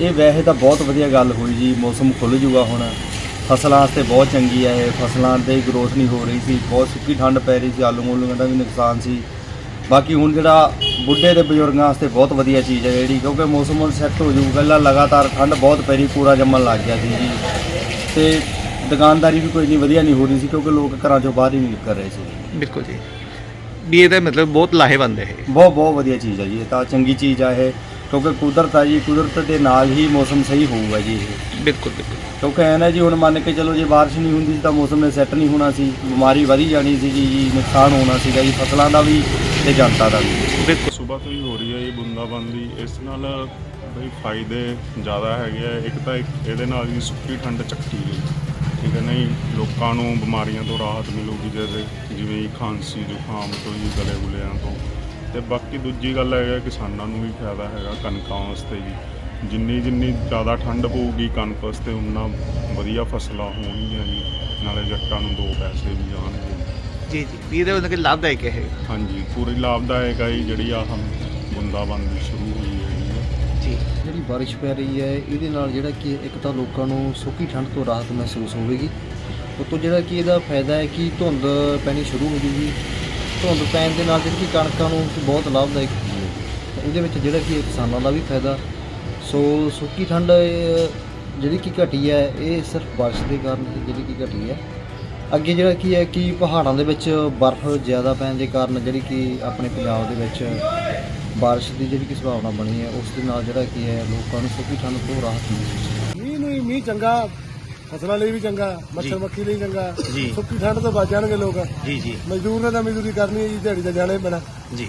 ਇਹ ਵੈਸੇ ਤਾਂ ਬਹੁਤ ਵਧੀਆ ਗੱਲ ਹੋਈ ਜੀ ਮੌਸਮ ਖੁੱਲ ਜੂਗਾ ਹੁਣ। ਫਸਲਾਂ ਵਾਸਤੇ ਬਹੁਤ ਚੰਗੀ ਹੈ ਇਹ ਫਸਲਾਂ ਤੇ ਗਰੋਥ ਨਹੀਂ ਹੋ ਰਹੀ ਸੀ ਬਹੁਤ ਸੁੱਕੀ ਠੰਡ ਪੈ ਰਹੀ ਸੀ ਆਲੂ ਮੂਲੂਆਂ ਦਾ ਵੀ ਨੁਕਸਾਨ ਸੀ। ਬਾਕੀ ਹੁਣ ਜਿਹੜਾ ਬੁੱਢੇ ਤੇ ਬਜ਼ੁਰਗਾਂ ਵਾਸਤੇ ਬਹੁਤ ਵਧੀਆ ਚੀਜ਼ ਹੈ ਜਿਹੜੀ ਕਿਉਂਕਿ ਮੌਸਮ ਹੁਣ ਸੈੱਟ ਹੋ ਜਾਊਗਾ ਪਹਿਲਾਂ ਲਗਾਤਾਰ ਠੰਡ ਬਹੁਤ ਪੈ ਰਹੀ ਪੂਰਾ ਜੰਮਣ ਲੱਗ ਗਿਆ ਸੀ ਜੀ। ਤੇ ਦੁਕਾਨਦਾਰੀ ਵੀ ਕੋਈ ਨਹੀਂ ਵਧੀਆ ਨਹੀਂ ਹੋ ਰਹੀ ਸੀ ਕਿਉਂਕਿ ਲੋਕ ਘਰਾਂ ਚੋਂ ਬਾਹਰ ਹੀ ਨਹੀਂ ਨਿਕਲ ਰਹੇ ਸੀ। ਬਿਲਕੁਲ ਜੀ। ਵੀ ਇਹਦਾ ਮਤਲਬ ਬਹੁਤ ਲਾਹੇਵੰਦ ਹੈ ਬਹੁਤ ਬਹੁਤ ਵਧੀਆ ਚੀਜ਼ ਹੈ ਜੀ ਇਹ ਤਾਂ ਚੰਗੀ ਚੀਜ਼ ਆ ਇਹ। ਕਿਉਂਕਿ ਕੁਦਰਤ ਆ ਜੀ ਕੁਦਰਤ ਦੇ ਨਾਲ ਹੀ ਮੌਸਮ ਸਹੀ ਹੋਊਗਾ ਜੀ ਇਹ। ਬਿਲਕੁਲ ਬਿਲਕੁਲ। ਕਿਉਂਕਿ ਐ ਨਾ ਜੀ ਹੁਣ ਮੰਨ ਕੇ ਚਲੋ ਜੇ ਬਾਰਿਸ਼ ਨਹੀਂ ਹੁੰਦੀ ਸੀ ਤਾਂ ਮੌਸਮ ਨੇ ਸੈੱਟ ਨਹੀਂ ਹੋਣਾ ਸੀ ਬਿਮਾਰੀ ਵਧੀ ਜਾਣੀ ਸੀ ਜੀ ਨੁਕਸਾਨ ਹੋਣਾ ਸੀਗਾ ਜੀ ਫਸਲਾਂ ਦਾ ਵੀ ਤੇ ਜਨਤਾ ਦਾ ਵੀ। ਬਿਲਕੁਲ। ਸਵੇਰ ਤੋਂ ਹੀ ਹੋ ਰਹੀ ਹੈ ਇਹ ਬੂੰਦਾਬਾਂਦੀ। ਇਸ ਨਾਲ ਬਈ ਫਾਇਦੇ ਜ਼ਿਆਦਾ ਹੈਗੇ ਆ। ਇੱਕ ਤਾਂ ਇੱਕ ਇਹਦੇ ਨਾਲ ਹੀ ਸੁੱਕੀ ਠੰਡ ਚੱਕੀ ਗਈ। ਠੀਕ ਹੈ ਨਹੀਂ ਲੋਕਾਂ ਨੂੰ ਬਿਮਾਰੀਆਂ ਤੋਂ ਰਾਹਤ ਮਿਲੂਗੀ ਜਿਹਦੇ ਜਿਵੇਂ ਹੀ ਖਾਂਸੀ ਜ਼ੁਕਾਮ ਤੋਂ ਜੀ ਗਲੇ ਗੁਲਿਆਂ ਤੋਂ। ਤੇ ਬਾਕੀ ਦੂਜੀ ਗੱਲ ਹੈਗਾ ਕਿਸਾਨਾਂ ਨੂੰ ਵੀ ਫਾਇਦਾ ਹੈਗਾ ਕਣਕਾਂ ਵਾਸਤੇ ਜੀ ਜਿੰਨੀ ਜਿੰਨੀ ਜ਼ਿਆਦਾ ਠੰਡ ਪਊਗੀ ਕਣਕ ਵਾਸਤੇ ਉਨਾ ਵਧੀਆ ਫਸਲਾਂ ਹੋਣਗੀਆਂ ਜੀ। ਨਾਲੇ ਜੱਟਾਂ ਨੂੰ ਦੋ ਪੈਸੇ ਵੀ ਆਉਣਗੇ ਜੀ ਜੀ। ਵੀ ਇਹਦਾ ਮਤਲਬ ਕਿ ਲਾਭਦਾਇਕ ਹੈ ਇਹ। ਹਾਂਜੀ ਪੂਰੀ ਲਾਭਦਾਇਕ ਹੈ ਜੀ ਜਿਹੜੀ ਆ ਹਮ ਬੁੰਦਾਬਾਂਦੀ ਸ਼ੁਰੂ ਹੋਈ ਹੈਗੀ ਹੈ ਜੀ। ਜਿਹੜੀ ਬਾਰਿਸ਼ ਪੈ ਰਹੀ ਹੈ ਇਹਦੇ ਨਾਲ ਜਿਹੜਾ ਕਿ ਇੱਕ ਤਾਂ ਲੋਕਾਂ ਨੂੰ ਸੁੱਕੀ ਠੰਡ ਤੋਂ ਰਾਹਤ ਮਹਿਸੂਸ ਹੋਵੇਗੀ। ਉਤੋਂ ਜਿਹੜਾ ਕਿ ਇਹਦਾ ਫਾਇਦਾ ਹੈ ਕਿ ਧੁੰਦ ਪੈਣੀ ਸ਼ੁਰੂ ਹੋ ਜੂਗੀ ਧੁੰਦ ਪੈਣ ਦੇ ਨਾਲ ਜਿਹੜੀ ਕਿ ਕਣਕਾਂ ਨੂੰ ਬਹੁਤ ਲਾਭਦਾਇਕ ਹੁੰਦੀ ਹੈ। ਤਾਂ ਇਹਦੇ ਵਿੱਚ ਜਿਹੜਾ ਕਿ ਕਿਸਾਨਾਂ ਦਾ ਵੀ ਫਾਇਦਾ। ਸੋ ਸੁੱਕੀ ਠੰਡ ਜਿਹੜੀ ਕਿ ਘਟੀ ਹੈ, ਇਹ ਸਿਰਫ ਬਾਰਿਸ਼ ਦੇ ਕਾਰਨ ਹੀ ਜਿਹੜੀ ਕਿ ਘਟੀ ਹੈ। ਅੱਗੇ ਜਿਹੜਾ ਕੀ ਹੈ ਕਿ ਪਹਾੜਾਂ ਦੇ ਵਿੱਚ ਬਰਫ਼ ਜ਼ਿਆਦਾ ਪੈਣ ਦੇ ਕਾਰਨ ਜਿਹੜੀ ਕਿ ਆਪਣੇ ਪੰਜਾਬ ਦੇ ਵਿੱਚ ਬਾਰਿਸ਼ ਦੀ ਜਿਹੜੀ ਕਿ ਸੰਭਾਵਨਾ ਬਣੀ ਹੈ, ਉਸ ਦੇ ਨਾਲ ਜਿਹੜਾ ਕੀ ਹੈ ਲੋਕਾਂ ਨੂੰ ਸੁੱਕੀ ਠੰਡ ਤੋਂ ਰਾਹਤ ਮਿਲੀ। ਮੀਂਹ ਨਹੀਂ ਮੀਂਹ ਚੰਗਾ ਫਸਲਾਂ ਲਈ ਵੀ ਚੰਗਾ ਮੱਛਰ ਮੱਖੀ ਲਈ ਚੰਗਾ ਜੀ। ਸੁੱਕੀ ਠੰਡ ਤੋਂ ਬਚ ਜਾਣਗੇ ਲੋਕ। ਜੀ ਜੀ। ਮਜ਼ਦੂਰ ਨੇ ਤਾਂ ਮਜ਼ਦੂਰੀ ਕਰਨੀ ਹੈ ਜੀ ਦਿਹਾੜੀ ਤੇ ਜਾਣਾ ਪੈਣਾ। ਜੀ।